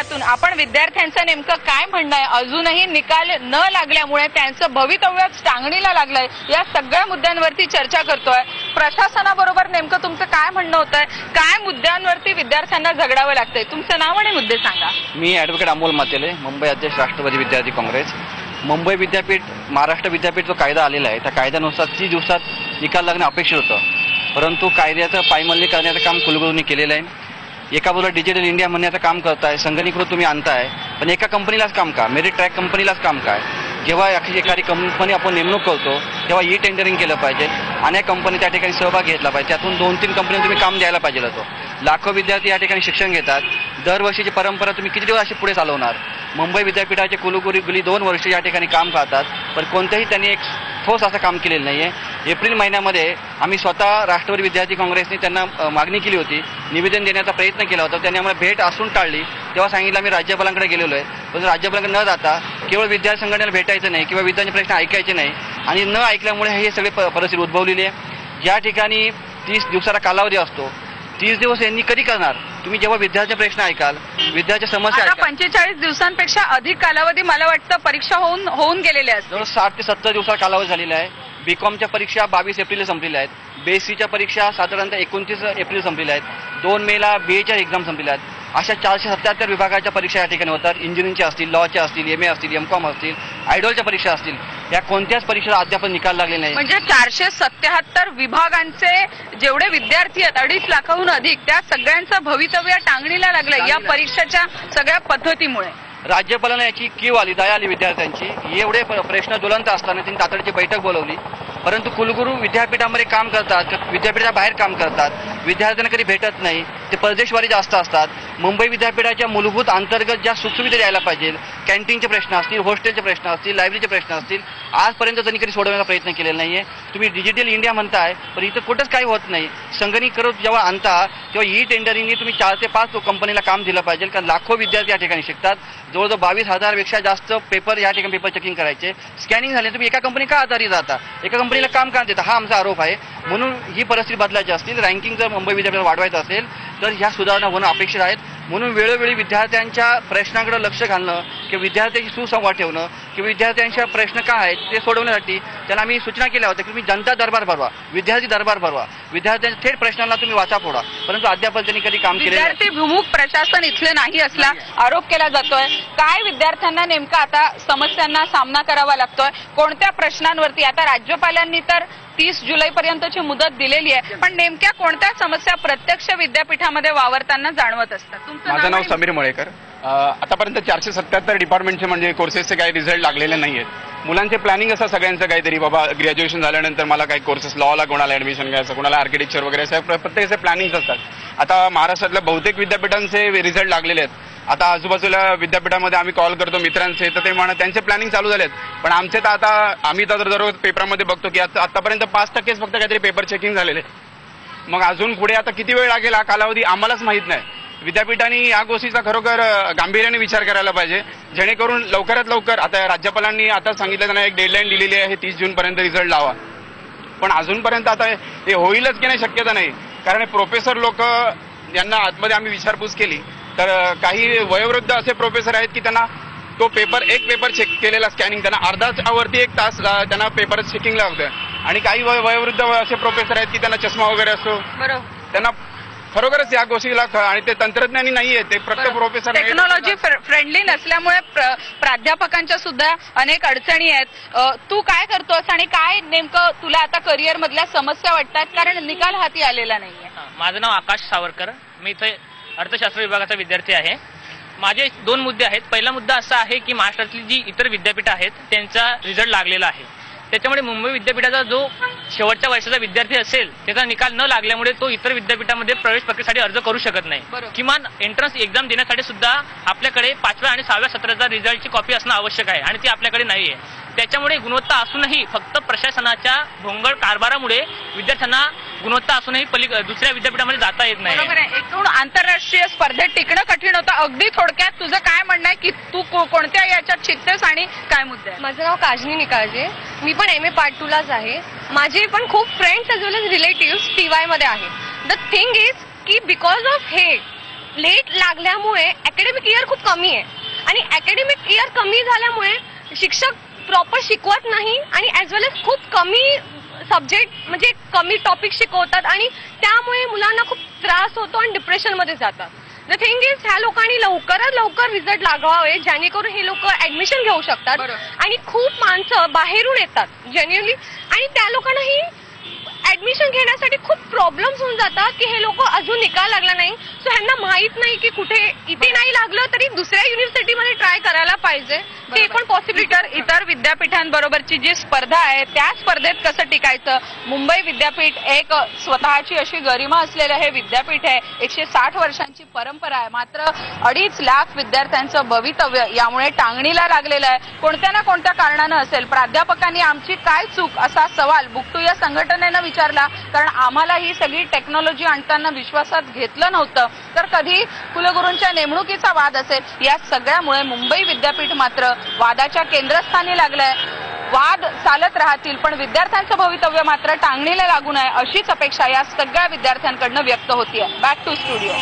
प्रांगणातून आपण विद्यार्थ्यांचं नेमकं काय म्हणणं आहे? अजूनही निकाल न लागल्यामुळे त्यांचं भवितव्यच टांगणीला लागलंय. या सगळ्या मुद्द्यांवरती चर्चा करतोय. प्रशासनाबरोबर नेमकं तुमचं काय म्हणणं होतंय? काय मुद्द्यांवरती विद्यार्थ्यांना झगडावं लागतंय? तुमचं नाव आणि मुद्दे सांगा. मी ॲडव्होकेट अमोल मातेले मुंबई अध्यक्ष राष्ट्रवादी विद्यार्थी काँग्रेस. मुंबई विद्यापीठ महाराष्ट्र विद्यापीठ जो कायदा आलेला आहे त्या कायद्यानुसार तीस दिवसात निकाल लागणं अपेक्षित होतं. परंतु कायद्याचं पायमल्ली करण्याचं काम कुलगुरूंनी केलेलं आहे. एका बाजूला डिजिटल इंडिया म्हणण्याचं काम करताय संगणीकृत तुम्ही आणताय पण एका कंपनीलाच काम का? मेरिट ट्रॅक कंपनीलाच काम काय जेव्हा एखादी कंपनी आपण नेमणूक करतो तेव्हा ई टेंडरिंग केलं पाहिजे अनेक कंपनी त्या ठिकाणी सहभाग घेतला पाहिजे त्यातून दोन तीन कंपनी तुम्ही काम द्यायला पाहिजे होतो. लाखो विद्यार्थी या ठिकाणी शिक्षण घेतात दरवर्षीची परंपरा तुम्ही किती दिवस अशी पुढे चालवणार? मुंबई विद्यापीठाचे कुलगुरू गेली दोन वर्ष या ठिकाणी काम करतात पण कोणतंही त्यांनी एक ठोस असं काम केलेलं नाही आहे एप्रिल महिन्यामध्ये आम्ही स्वतः राष्ट्रवादी विद्यार्थी काँग्रेसने त्यांना मागणी केली होती. निवेदन देण्याचा प्रयत्न केला होता. त्यांनी आम्हाला भेट असून टाळली. तेव्हा सांगितलं आम्ही राज्यपालांकडे गेलेलो आहे. पण राज्यपालांकडे न जाता केवळ विद्यार्थी संघटनेला भेटायचं नाही किंवा विद्यार्थी प्रश्न ऐकायचे नाही आणि न ऐकल्यामुळे हे सगळे परिस्थिती उद्भवलेली आहे. ज्या ठिकाणी तीस दिवसाचा कालावधी असतो. तीस दिवस यांनी कधी करणार? तुम्ही जेव्हा विद्यार्थी प्रश्न ऐकाल विद्यार्थी समस्या पंचेचाळीस दिवसांपेक्षा अधिक कालावधी मला वाटतं परीक्षा होऊन होऊन गेलेल्या जवळ साठ ते सत्तर दिवसाचा कालावधी झालेला आहे. बीकॉमच्या परीक्षा बावीस एप्रिलला संपलेल्या आहेत. बेसीच्या परीक्षा साधारणतः एकोणतीस एप्रिल संपलेल्या आहेत. दोन मेला बीएच्या एक्झाम संपलेल्या आहेत. अशा चारशे सत्याहत्तर विभागाच्या परीक्षा या ठिकाणी होतात. इंजिनिअरिंगच्या असतील लॉच्या असतील एम ए असतील एम कॉम असतील आयडॉलच्या परीक्षा असतील. या कोणत्याच परीक्षेला अद्याप निकाल लागले नाही. म्हणजे चारशे सत्याहत्तर विभागांचे जेवढे विद्यार्थी आहेत अडीच लाखाहून अधिक त्या सगळ्यांचं भवितव्य टांगणीला लागलंय. या परीक्षेच्या सगळ्या पद्धतीमुळे. राज्यपालांना याची कीव आली दया आली विद्यार्थ्यांची. एवढे प्रश्न ज्वलंत असताना त्यांनी तातडीची बैठक बोलवली. परंतु कुलगुरू विद्यापीठामध्ये काम करतात विद्यापीठाबाहेर काम करतात. विद्यार्थ्यांना कधी भेटत नाही ते परदेशवारी जास्त असतात. मुंबई विद्यापीठाच्या मूलभूत अंतर्गत ज्या सुखसुविधा द्यायला पाहिजे कॅन्टीनचे प्रश्न असतील हॉस्टेलचे प्रश्न असतील लायब्ररीचे प्रश्न असतील आजपर्यंत त्यांनी कधी सोडवण्याचा प्रयत्न केलेला आहे तुम्ही डिजिटल इंडिया म्हणताय पण इथं कुठंच काही होत नाही. संगणकीकृत जेव्हा आणता तेव्हा ई टेंडरिंगने तुम्ही चार ते पाच कंपनीला काम दिलं पाहिजे कारण लाखो विद्यार्थी या ठिकाणी शिकतात. जवळजवळ बावीस हजारपेक्षा जास्त पेपर या ठिकाणी पेपर चेकिंग करायचे. स्कॅनिंग झाले तुम्ही एका कंपनी का आधारित जाता? एका कंपनीला काम का देता? हा आमचा आरोप आहे. म्हणून ही परिस्थिती बदलायची असतील. रँकिंग जर मुंबई विद्यापीठात वाढवायचं असेल तर ह्या सुधारणा होणं अपेक्षित आहेत. म्हणून वेळोवेळी विद्यार्थ्यांच्या प्रश्नांकडे लक्ष घालणं किंवा विद्यार्थ्यांशी सुसंवाद ठेवणं किंवा विद्यार्थ्यांच्या प्रश्न काय आहेत ते सोडवण्यासाठी त्यांना आम्ही सूचना केल्या होत्या की तुम्ही जनता दरबार भरवा विद्यार्थी दरबार भरवा. विद्यार्थ्यांच्या थेट प्रश्नांना तुम्ही वाचा फोडा. परंतु अद्याप त्यांनी कधी काम नाही. विद्यार्थी विमुख प्रशासन इथले नाही असला आरोप केला जातोय. काय विद्यार्थ्यांना नेमका आता समस्यांना सामना करावा लागतोय? कोणत्या प्रश्नांवरती? आता राज्यपालांनी तर तीस जुलै पर्यंतची मुदत दिलेली आहे. पण नेमक्या कोणत्या समस्या प्रत्यक्ष विद्यापीठामध्ये वावरताना जाणवत असतात? तुमचं माझं नाव समीर मळेकर. आतापर्यंत चारशे सत्याहत्तर डिपार्टमेंटचे म्हणजे कोर्सेसचे काही रिझल्ट लागलेले नाही आहेत मुलांचे प्लॅनिंग असं सगळ्यांचं काहीतरी बाबा ग्रॅज्युएशन झाल्यानंतर मला काही कोर्सेस लॉला कोणाला ऍडमिशन घ्यायचं कोणाला आर्किटेक्चर वगैरे असं प्रत्येकाचे प्लॅनिंग असतात. आता महाराष्ट्रातल्या बहुतेक विद्यापीठांचे रिझल्ट लागलेले आहेत. आता आजूबाजूला विद्यापीठामध्ये आम्ही कॉल करतो मित्रांचे तर ते म्हणा त्यांचे प्लॅनिंग चालू झालेत. पण आमचे तर आता आम्ही तर दररोज पेपरामध्ये बघतो की आता आतापर्यंत पाच टक्केच फक्त काहीतरी पेपर चेकिंग झालेले मग अजून पुढे आता किती वेळ लागेल हा कालावधी आम्हालाच माहीत नाही. विद्यापीठांनी या गोष्टीचा खरोखर गांभीर्याने विचार करायला पाहिजे. जेणेकरून लवकरात लवकर आता राज्यपालांनी आता सांगितलं त्यांना एक डेडलाईन दिलेली आहे तीस जून पर्यंत रिझल्ट लावा. पण अजूनपर्यंत आता हे- होईलच की नाही शक्यता नाही. कारण प्रोफेसर लोक यांना आतमध्ये आम्ही विचारपूस केली. तर काही वयोवृद्ध असे प्रोफेसर आहेत की त्यांना तो पेपर एक पेपर चेक केलेला स्कॅनिंग त्यांना अर्धा वरती एक तास त्यांना पेपर चेकिंगला होतं. आणि काही वय- वयोवृद्ध असे प्रोफेसर आहेत की त्यांना चष्मा वगैरे असतो. त्यांना खरोखरच या गोष्टीला आणि ते तंत्रज्ञानी नाहीये ते प्रत्येक प्रोफेसर टेक्नॉलॉजी फ्रेंडली नसल्यामुळे प्र- प्राध्यापकांच्या सुद्धा अनेक अडचणी आहेत. तू काय करतोस आणि काय नेमकं तुला आता करिअर मधल्या समस्या वाटतात? कारण निकाल हाती आलेला नाहीये. हा, माझं नाव आकाश सावरकर. मी इथे अर्थशास्त्र विभागाचा विद्यार्थी आहे. माझे दोन मुद्दे आहेत. पहिला मुद्दा असा आहे की महाराष्ट्रातली जी इतर विद्यापीठं आहेत त्यांचा रिझल्ट लागलेला आहे. त्याच्यामुळे मुंबई विद्यापीठाचा जो शेवटच्या वर्षाचा विद्यार्थी असेल त्याचा निकाल न लागल्यामुळे तो इतर विद्यापीठामध्ये प्रवेश प्रक्रियेसाठी अर्ज करू शकत नाही. किमान एंट्रन्स एक्झाम देण्यासाठी सुद्धा आपल्याकडे पाचव्या आणि सहाव्या सत्राचा रिझल्टची कॉपी असणं आवश्यक आहे आणि ती आपल्याकडे नाही आहे त्याच्यामुळे गुणवत्ता असूनही फक्त प्रशासनाच्या भोंगळ कारभारामुळे विद्यार्थ्यांना गुणवत्ता असूनही पली दुसऱ्या विद्यापीठामध्ये जाता येत नाही. बरोबर आहे. एकूण आंतरराष्ट्रीय स्पर्धेत टिकणं कठीण होतं. अगदी थोडक्यात तुझं काय म्हणणं आहे की तू को- कोणत्या याच्यात शिकतेस आणि काय मुद्दे आहेत? माझं नाव काजनी निकाळजे. मी पण एम ए पार्ट टूलाच आहे. माझे पण खूप friends as well as relative T वायमध्ये आहेत. द थिंग इज की बिकॉज ऑफ हे लेट लागल्यामुळे अकॅडमिक इयर खूप कमी आहे. आणि अकॅडमिक इयर कमी झाल्यामुळे शिक्षक प्रॉपर शिकवत नाही आणि ऍज वेल एज खूप कमी सब्जेक्ट म्हणजे कमी टॉपिक शिकवतात आणि त्यामुळे मुलांना खूप त्रास होतो आणि डिप्रेशनमध्ये जातात द थिंग इज ह्या लोकांनी लवकरात लवकर रिझल्ट लागावे जेणेकरून हे लोक ऍडमिशन घेऊ शकतात. आणि खूप माणसं बाहेरून येतात जेन्युअनली आणि त्या लोकांनाही ऍडमिशन घेण्यासाठी खूप प्रॉब्लेम्स होऊन जातात की हे लोक अजून निकाल लागला नाही. सो ह्यांना माहीत नाही की कुठे इथे नाही लागलं तरी दुसऱ्या युनिव्हर्सिटीमध्ये ट्राय करायला पाहिजे. हे पण पॉसिबिलिटी इतर विद्यापीठांबरोबरची जी स्पर्धा आहे त्या स्पर्धेत कसं टिकायचं? मुंबई विद्यापीठ एक स्वतःची अशी गरिमा असलेलं हे विद्यापीठ आहे. एकशे साठ वर्षांची परंपरा आहे. मात्र अडीच लाख विद्यार्थ्यांचं भवितव्य यामुळे टांगणीला लागलेलं आहे. कोणत्या ना कोणत्या कारणानं असेल? प्राध्यापकांनी आमची काय चूक असा सवाल बुकटू या संघटनेनं विचारला. कारण आम्हाला ही सगळी टेक्नॉलॉजी आणताना विश्वासात घेतलं नव्हतं. तर कधी कुलगुरूंच्या नेमणुकीचा वाद असेल या सगळ्यामुळे मुंबई विद्यापीठ मात्र वादाच्या केंद्रस्थानी लागलंय. वाद चालत राहतील पण विद्यार्थ्यांचं भवितव्य मात्र टांगणीला लागू नये अशीच अपेक्षा या सगळ्या विद्यार्थ्यांकडनं व्यक्त होतीये. Back to studio